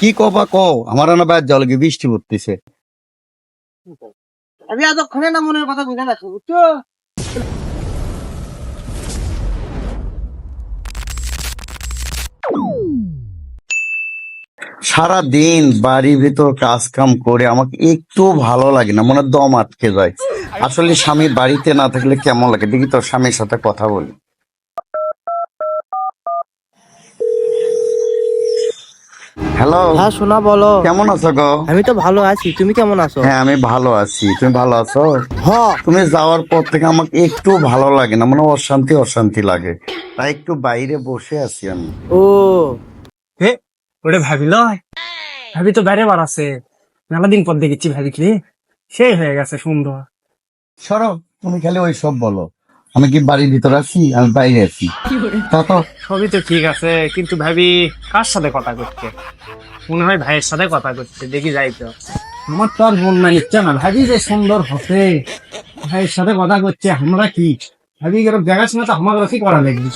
কি কবা কও? আমার না বাইর জল কি বৃষ্টি পড়তেছে। আমি এতক্ষণে না মনের কথা বুঝে রাখছি বুঝছ? সারা দিন বাড়ির ভিতর কাজ কাম করে আমাকে একটু ভালো লাগে না মনে দম আটকে যায়। আসলে স্বামী বাড়িতে না থাকলে কেমন লাগে? দেখি তোর স্বামীর সাথে কথা বলি। হ্যালো হ্যাঁ শোনা বলো। কেমন আছো গো? আমি তো ভালো আছি। তুমি কেমন আছো? হ্যাঁ আমি ভালো আছি। তুমি ভালো আছো? হ। তুমি যাওয়ার পর থেকে আমাকে একটু ভালো লাগে না মানে অশান্তি অশান্তি লাগে। তাই একটু বাইরে বসে আছি আমি। ও। হে ওরে ভাবি লয়। ভাবি তো বাইরে বার আছে। মেলা দিন পর দেখেছি ভাবিকলি সেই হয়ে গেছে সুন্দর। সরো তুমি খালি ওই সব বলো। আমি কি বাড়ির ভিতর আছি আমি বাইরে আছি? তা তো। সবই তো ঠিক আছে কিন্তু ভাবি কার সাথে কথা করছে? মনে হয় ভাইয়ের সাথে কথা করছে দেখি যাই তো। আমার তো আর মন না নিচ্ছে না? ভাবি যে সুন্দর হসে ভাইয়ের সাথে কথা করছে আমরা কি? ভাবি এরকম দেখাশোনা তো আমার কি করা লাগবে?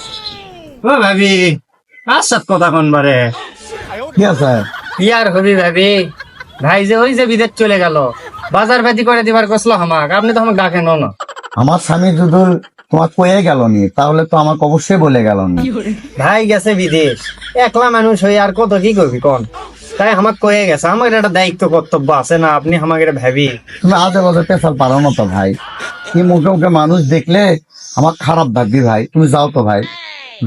ও ভাবি কার সাথে কথা কনবারে কি আছে? কি আর হবি ভাবি? ভাই যে ওই যে বিদেশ চলে গেল বাজার ভেদি করে দিবার কসলো আমাক আপনি তো আমাকে ডাকেন না। আমার স্বামী যদি তোমার কয়ে গেল নি তাহলে তো আমাকে অবশ্যই বলে গেল নি ভাই গেছে বিদেশ। একলা মানুষ হয়ে আর কত কি করবি কোন? তাই আমাকে কয়ে গেছে আমার একটা দায়িত্ব কর্তব্য আছে না আপনি আমাকে এটা ভাবি। তুমি আজে বাজে পেশাল পারো না তো ভাই। কি মুখে মুখে মানুষ দেখলে আমার খারাপ লাগবে ভাই। তুমি যাও তো ভাই।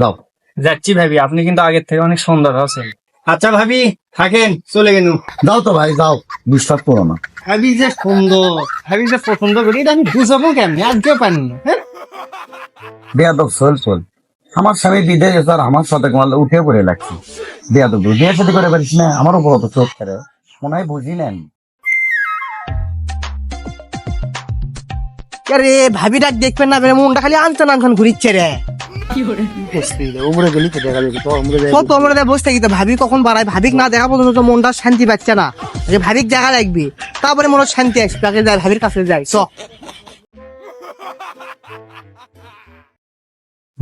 যাও। যাচ্ছি ভাবি আপনি কিন্তু আগের থেকে অনেক সুন্দর আছেন। আচ্ছা ভাবি থাকেন চলে গেল যাও তো ভাই যাও। বিশ্বাস করো না। ভাবি যে সুন্দর ভাবি যে পছন্দ করি এটা আমি বুঝাবো কেমনি? আজকেও পারি না হ্যাঁ? বেয়াদব চল আমার স্বামী বিদেশ আর আমার সাথে উঠে পড়ে লাগছে। বেয়াদব বিয়ে সাথে করে পারিস না? আমার উপর অত চোখ করে মনে হয় বুঝি নেন। আরে ভাবি ডাক দেখবেন না বেরে মনটা খালি আনছান আনছান ঘুরিচ্ছে রে। কত আমরা বসে থাকি তো ভাবি কখন বাড়ায় ভাবিক না দেখা পর্যন্ত মনটা শান্তি পাচ্ছে না। আগে ভাবিক জায়গা লাগবে তারপরে মনে হয় শান্তি আসবে আগে যাই ভাবির কাছে যাই চ।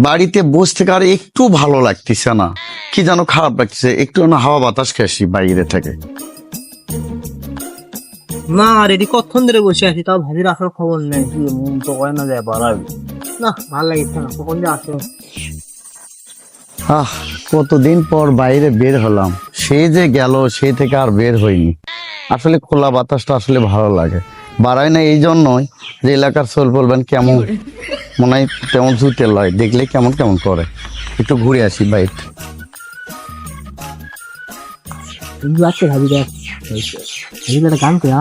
বাড়িতে বসে থেকে আর একটু ভালো লাগতেছে না। কি যেন খারাপ লাগছে একটু না হাওয়া বাতাস খাসি বাইরে থেকে। না রেডি কতক্ষণ ধরে বসে আছি? তাও ভাবির আসার খবর নেই। মন তো হয় না যায় বাড়াবি। না ভালো লাগিচ্ছে না। কখন যে আসো আহ কতদিন পর বাইরে বের হলাম। সেই যে গেল সেই থেকে আর বের হইনি। আসলে খোলা বাতাসটা আসলে ভালো লাগে। বাড়ায় না এই জন্যই যে এলাকার সোল বলবেন কেমন। মনে হয় তেমন জুতে লয় দেখলে কেমন কেমন করে। একটু ঘুরে আসি বাইরে কিন্তু ভাবি একটা গান করে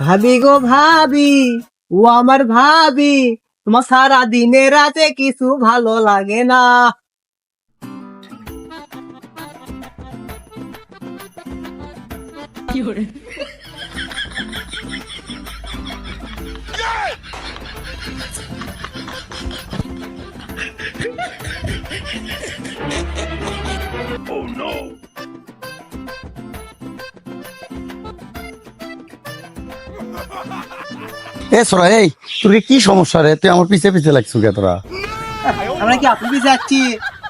ভাবি গো ভাবি ও আমার ভাবি তোমার সারা দিনে রাতে কিছু ভালো লাগে না। এ সরা এই তোর কি সমস্যা রে? তুই আমার পিছে পিছে লাগছো কে তোরা? আমরা কি আপনি কি যাচ্ছি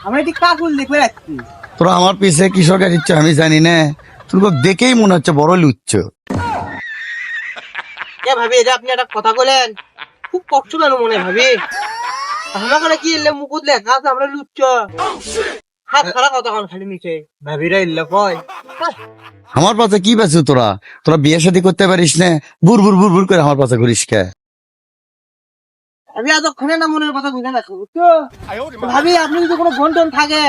আমরা কাকুল দেখে রাখছি তোরা আমার পিছে ইচ্ছা আমি জানি না। তোর দেখেই মনে হচ্ছে বড় লুচ্ছ। এ ভাবি এটা আপনি একটা কথা বলেন খুব কষ্ট কেন মনে ভাবি। আমরা কি এলে মুকুট লেখা আছে আমরা লুচ্ছ। হাত খারাপ কথা খালি নিচে। ভাবিরা ইল্লে কয় আমার পাশে কি পেয়েছ তোরা? তোরা বিয়ে শাদী করতে পারিস না। বুর বুর বুর বুর করে আমার পাশে ঘুরিস কে? আমি এতক্ষণে না মনের কথা বুঝে রাখছি বুঝছ? ভাবি আপনি যদি কোনো বোন টোন থাকে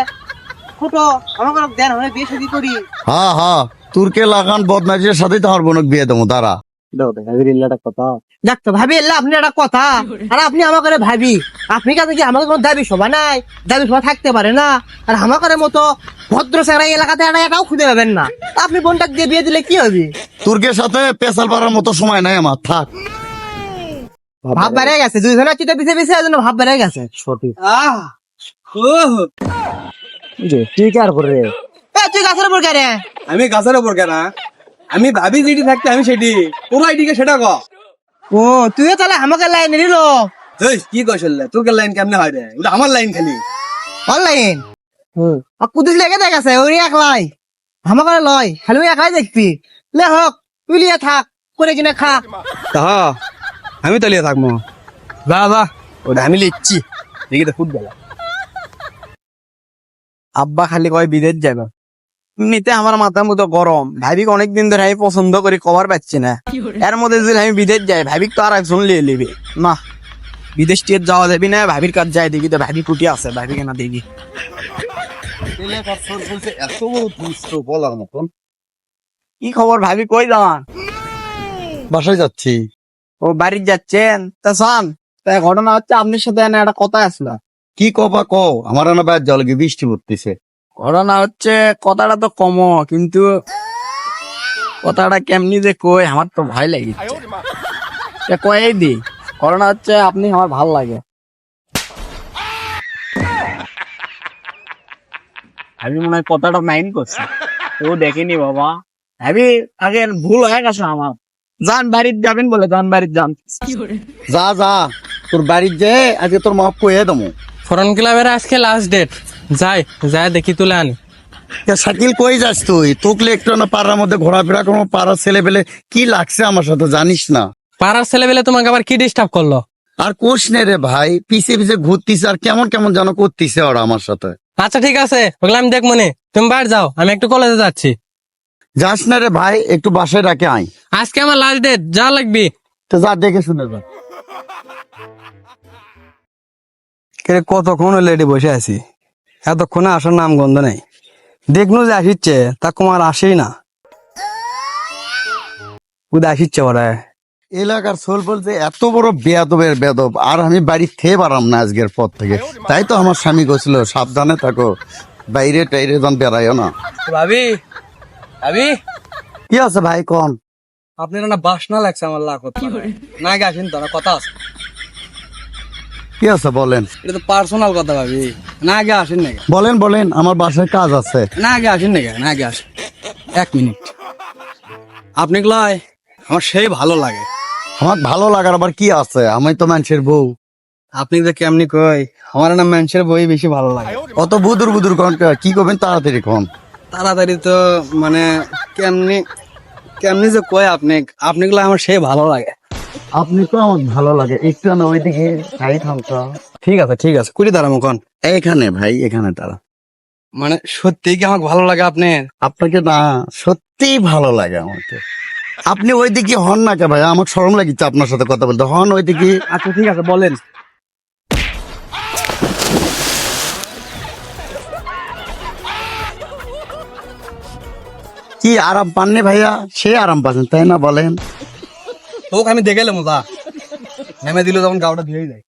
ছোট আমাকে দেন আমরা বিয়ে শাদি করি। হ্যাঁ হ্যাঁ তুর্কে লাগান বদমাইশের সাথেই তো আমার বোনক বিয়ে দেবো তারা দেখ ভাবি এলে আপনি একটা কথা। আর আপনি আমাকে ভাবি আপনি কাছে কি আমাকে কোনো দাবি সভা নাই? দাবি সভা থাকতে পারে না। আর আমাকে মতো ভদ্র সেরা এলাকাতে এটাও খুঁজে পাবেন না। আপনি বোনটা দিয়ে বিয়ে দিলে কি হবে? তুর্কের সাথে পেশাল পাড়ার মতো সময় নাই আমার থাক। ভাব বেড়ে গেছে দুইজনের চিতে পিছে পিছে এজন্য ভাব বেড়ে গেছে। আহ তুই কি আর করে এ, তুই গাছের উপর কেন? আমি গাছের ওপর কেন? আমি ভাবি যেটি থাকতে আমি সেটি। পুরো আইডিকে সেটা ক। ও তুইও তাহলে আমাকে লাইন নিল? কি কৌশল তোর লাইন কেমনে হয় রে? ওটা আমার লাইন খালি। অনলাইন আর কুদিস লেগে দেখেছে ওই একলাই। আমাকে লয় খালি ওই একাই দেখবি? লে হোক তুই লিয়ে থাক করে কিনে খা। তা আমি তো তলিয়ে থাকব। যা যা ওটা আমি লিখছি। দেখি তো ফুটবল। আব্বা খালি কয় বিদেশ যাবে। এমনিতে আমার মাথার মতো গরম। ভাবিক অনেকদিন ধরে আমি পছন্দ করি কভার পাচ্ছি না। এর মধ্যে যদি আমি বিদেশ যাই ভাবিক তো আর একজন লিয়ে লিবে না বিদেশ টিয়ে যাওয়া যাবি না ভাবির কাজ যাই দেখি তো ভাবি কুটি আছে ভাবি কেনা দেখি? এত দুষ্ট বলার মতন। কি খবর ভাবি? কই যান? বাসায় যাচ্ছি। ও বাড়ি যাচ্ছেন? তা তা ঘটনা হচ্ছে আপনার সাথে একটা কথা আসলো কি কবা ক আমার না বাইর জল বৃষ্টি পড়তেছে। ঘটনা হচ্ছে কথাটা তো কম কিন্তু কথাটা কেমনি যে কই আমার তো ভয় লাগিচ্ছে। কয়েই দি ঘটনা হচ্ছে আপনি আমার ভালো লাগে। আমি মনে হয় কথাটা মাইন্ড করছি। ও দেখেনি বাবা। ভাবি আগে ভুল হয়ে গেছে আমার। যান বাড়ির যাবেন বলে যান বাড়ির যান যা যা তোর বাড়ির যে আজকে তোর মা কয়ে দমো ফরেন ক্লাবের আজকে লাস্ট ডেট যাই যাই দেখি তুলে আনি। শাকিল কই যাস তুই? তোকলে একটু না পাড়ার মধ্যে ঘোরাফেরা কোনো পাড়ার ছেলে পেলে কি লাগছে আমার সাথে জানিস না? পাড়ার ছেলে পেলে তোমাকে আবার কি ডিস্টার্ব করল? আর কোষ নে রে ভাই পিছে পিছে ঘুরতিছে আর কেমন কেমন যেন করতিছে ওরা আমার সাথে। আচ্ছা ঠিক আছে ওগুলো আমি দেখব নে। তুমি বাইরে যাও আমি একটু কলেজে যাচ্ছি। যাস না রে ভাই একটু বাসায় রাখে আই আজকে আমার লাস্ট ডেট যা লাগবি। তো যা দেখে শুনে যা। কতক্ষণ লেডি বসে আছি? এতক্ষণে আসার নাম গন্ধ নেই। দেখনু যে আসিচ্ছে তা কুমার আসেই না। উদয় আসিচ্ছে ওরা এলাকার সোল বলতে এত বড় বেয়াদবের বেদব আর আমি বাড়ি খেয়ে পারাম না আজকের পর থেকে। তাই তো আমার স্বামী গেছিল সাবধানে থাকো বাইরে টাইরে যখন বেড়াইও না। ভাবি ভাবি। কি আছে ভাই কন? আপনার না বাসনা লাগছে আমার লাখ না আসেন তো কথা আছে। কি আছে বলেন? এটা তো পার্সোনাল কথা ভাবি। না আগে আসেন নাকি বলেন বলেন আমার বাসায় কাজ আছে। না আগে আসেন নাকি না আগে আসেন। এক মিনিট। আপনি লয় আমার সেই ভালো লাগে। আমার ভালো লাগার আবার কি আছে? আমি তো মানুষের বউ। আপনি যে কেমনি কই আমার না মানুষের বই বেশি ভালো লাগে। অত বুদুর বুদুর কন কি করবেন তাড়াতাড়ি কন? তাড়াতাড়ি তো মানে কেমনি কেমনি যে কয় আপনি আপনি আমার সেই ভালো লাগে। আপনি তো আমার ভালো লাগে? একটু না ওইদিকে সাইড হামটা ঠিক আছে ঠিক আছে। কুড়ি দাঁড়াবো কন এখানে ভাই এখানে তারা মানে সত্যি কি আমাকে ভালো লাগে আপনি? আপনাকে না সত্যি ভালো লাগে আমাকে। আপনি ওইদিকে হন না কে ভাই? আমার শরম লাগিচ্ছে আপনার সাথে কথা বলতে। হন ওইদিকে। আচ্ছা ঠিক আছে বলেন। কি আরাম পাননি ভাইয়া? সে আরাম পাচ্ছেন তাই না বলেন? তোকে আমি দেখে এলাম দা নেমে দিল তখন গাওটা দিয়েই যায়